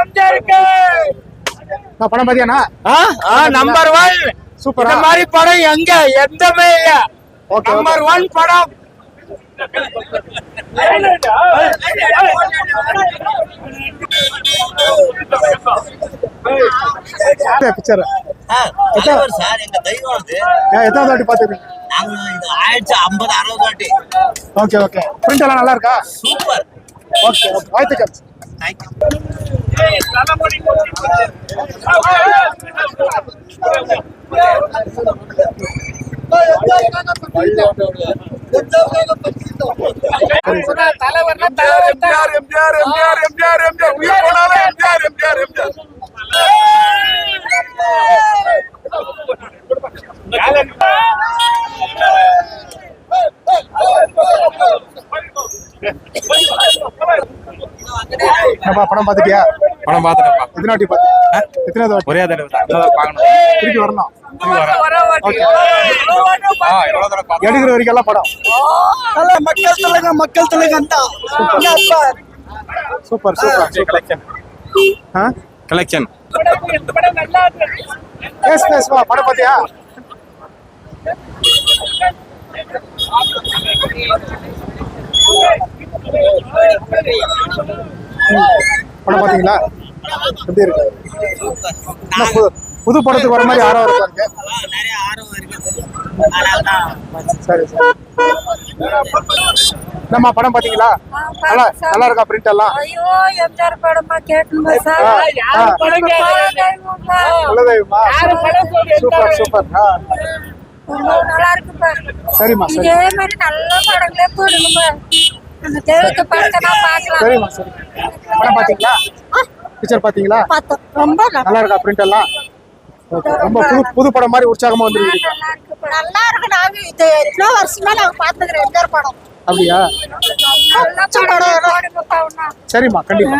எம்ஜிஆருக்கு படம் பாத்தியாண்ணா? Number one சூப்பரா இந்த மாதிரி படம் எங்க? எந்தமே இல்ல. ஓகே நம்பர் ஒன் படம். பிக்சர் தலைவர் சார் எங்க தெய்வம் அது. எத்தனாவது வாட்டி பாத்துருக்கீங்க? நாங்க இது ஆயிடுச்சு ஐம்பது அறுபது வாட்டி. Okay okay. பிரிண்ட் எல்லாம் நல்லா இருக்கா? Super okay okay. வாழ்த்துக்கள். தேங்க்யூ தலைவர்னா தலைவர். எம்ஜிஆர் எம்ஜிஆர் எம்ஜிஆர் எம்ஜிஆர் உயிர் போனாலும் எம்ஜிஆர் எம்ஜிஆர் எம்ஜிஆர் ஏப்பா படம் பாத்துட்டியா படம் பார்த்துட்டேன்ப்பா எத்தனை வாட்டி பார்த்து எத்தனாவது வாட்டி ஒரே தடவை. தடவை பார்க்கணும்? திருப்பி வரணும். தடவை எடுக்கிற வரைக்கும் எல்லாம் படம். மக்கள் தலைங்க மக்கள் தலைங்க சூப்பர். Super collection. ஆ? கலெக்ஷன். பேஸ் பேஸ் வா படம் பாத்தியா படம் பாத்தீங்களா எப்படி இருக்கு புது- படத்துக்கு வர மாதிரி ஆரவம் இருக்கு நிறைய ஆர்வம் தான் சரி சரி. நம்ம படம் பாத்தீங்களா? நல்லா நல்லா இருக்கா பிரிண்ட் எல்லாம்? ஐயோ எம்ஜிஆர் படமா கேட்கணுமா சார். குலதெய்வமா? Super super. நல்லா இருக்குப்பா சரிம்மா சரி. இதே மாதிரி நல்ல படங்களே போடுங்கப்பா அந்த தெய்வத்தை படத்தை நான் பார்க்கலாம். சரிம்மா சரி. படம் பாத்தீங்களா? பிக்சர் பாத்தீங்களா ரொம்ப நல்லா இருக்கா பிரிண்ட் எல்லாம்? ரொம்ப புது புது படம் மாதிரி உற்சாகமா வந்துருக்கு. நல்லா இருக்கு. நாங்க இது எத்தனை வருஷமா நாங்க பாத்துக்கிறோம் எம்ஜிஆர் படம்? அப்படியா. சரிம்மா கண்டிப்பா.